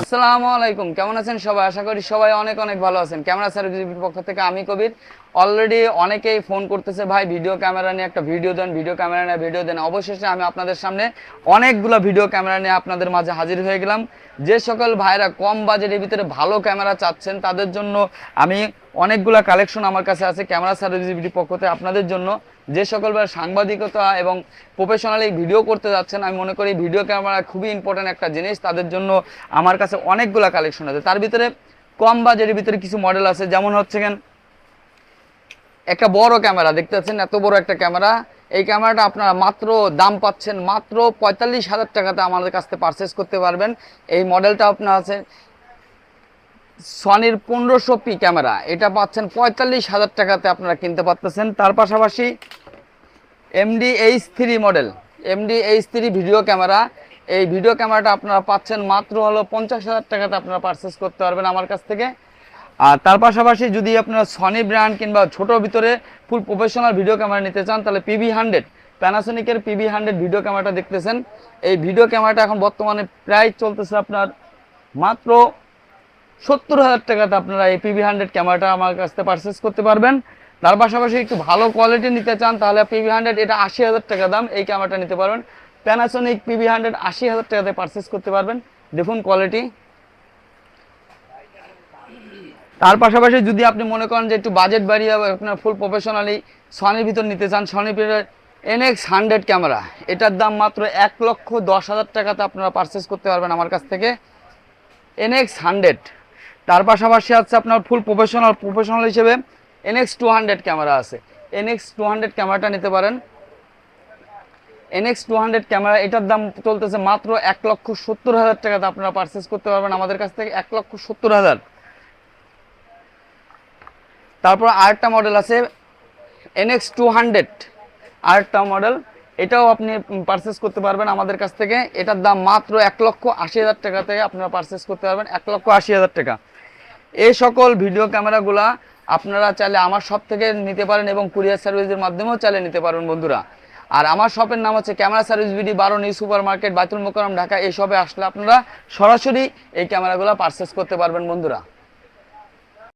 আসসালামু আলাইকুম। কেমন আছেন সবাই? আশা করি সবাই অনেক অনেক ভালো আছেন। ক্যামেরা সার্ভিস পক্ষ থেকে? আমি কবির। অলরেডি অনেকেই ফোন করতেছে, ভাই ভিডিও ক্যামেরা নিয়ে একটা ভিডিও দেন ভিডিও ক্যামেরা নিয়ে ভিডিও দেন। অবশেষে আমি আপনাদের সামনে অনেকগুলো ভিডিও ক্যামেরা নিয়ে আপনাদের মাঝে হাজির হয়ে গেলাম। যে সকল ভাইরা কম বাজেটের ভিতরে ভালো ক্যামেরা চাচ্ছেন, তাদের জন্য আমি অনেকগুলা কালেকশন আমার কাছে আছে ক্যামেরা সার্ভিসিভিটির পক্ষ থেকে আপনাদের জন্য। যে সকল ভাই সাংবাদিকতা এবং প্রফেশনালি ভিডিও করতে যাচ্ছেন, আমি মনে করি ভিডিও ক্যামেরা খুবই ইম্পর্ট্যান্ট একটা জিনিস। তাদের জন্য আমার কাছে অনেকগুলা কালেকশন আছে। তার ভিতরে কম বাজেটের ভিতরে কিছু মডেল আছে, যেমন হচ্ছে কেন একটা বড় ক্যামেরা দেখতে পাচ্ছেন এত বড় একটা ক্যামেরা। এই ক্যামেরাটা আপনারা মাত্র দাম পাচ্ছেন মাত্র পঁয়তাল্লিশ হাজার টাকাতে আমাদের কাছ থেকে পারচেস করতে পারবেন। এই মডেলটা আপনার আছে সনির পনেরোশো পি ক্যামেরা। এটা পাচ্ছেন পঁয়তাল্লিশ হাজার টাকাতে আপনারা কিনতে পারতেছেন। তার পাশাপাশি MD H three model MD H three video camera এই ভিডিও ক্যামেরাটা আপনারা পাচ্ছেন মাত্র হলো পঞ্চাশ হাজার টাকাতে আপনারা পারচেস করতে পারবেন আমার কাছ থেকে। আর তার পাশাপাশি যদি আপনারা সনি ব্র্যান্ড কিংবা ছোট ভিতরে ফুল প্রফেশনাল ভিডিও ক্যামেরা নিতে চান, তাহলে পিভি হান্ড্রেড প্যানাসোনিকের পিভি হান্ড্রেড ভিডিও ক্যামেরাটা দেখতেছেন। এই ভিডিও ক্যামেরাটা এখন বর্তমানে প্রায় চলতেছে আপনার মাত্র সত্তর হাজার টাকাতে আপনারা এই পিভি হান্ড্রেড ক্যামেরাটা আমার কাছ থেকে পারচেস করতে পারবেন। তার পাশাপাশি একটু ভালো কোয়ালিটি নিতে চান, তাহলে পিভি হান্ড্রেড এটা আশি হাজার টাকা দাম, এই ক্যামেরাটা নিতে পারবেন। প্যানাসোনিক পিভি হান্ড্রেড আশি হাজার টাকাতে পারচেস করতে পারবেন। দেখুন কোয়ালিটি তার পাশাপাশি যদি আপনি মনে করেন যে একটু বাজেট বাড়িয়ে আপনার ফুল প্রফেশনালি সনির ভিতর নিতে চান সনি এনএক্স হান্ড্রেড ক্যামেরা এটার দাম মাত্র এক লক্ষ দশ হাজার টাকাতে আপনারা পারচেস করতে পারবেন আমার কাছ থেকে এনএক্স হান্ড্রেড তার পাশাপাশি আছে আপনার ফুল প্রফেশনাল প্রফেশনাল হিসেবে এনএক্স টু হান্ড্রেড ক্যামেরা আছে। এনএক্স টু হান্ড্রেড ক্যামেরাটা নিতে পারেন। এনএক্স টু হান্ড্রেড ক্যামেরা এটার দাম চলতেছে মাত্র এক লক্ষ সত্তর হাজার টাকাতে আপনারা পারচেস করতে পারবেন আমাদের কাছ থেকে এক লক্ষ সত্তর হাজার। তারপর আরেকটা মডেল আছে এনএক্স টু হান্ড্রেড আরেকটা মডেল এটাও আপনি পারচেস করতে পারবেন আমাদের কাছ থেকে। এটার দাম মাত্র এক লক্ষ আশি হাজার টাকাতে আপনারা পারচেস করতে পারবেন এক লক্ষ আশি হাজার টাকা। এই সকল ভিডিও ক্যামেরাগুলা আপনারা চাইলে আমার শপ থেকে নিতে পারেন এবং কুরিয়ার সার্ভিসের মাধ্যমেও চাইলে নিতে পারবেন বন্ধুরা। আর আমার শপের নাম হচ্ছে ক্যামেরা সার্ভিস বিডি বারো new super market Baitul Mukarram Dhaka এই শপে আসলে আপনারা সরাসরি এই ক্যামেরাগুলো পারচেস করতে পারবেন বন্ধুরা।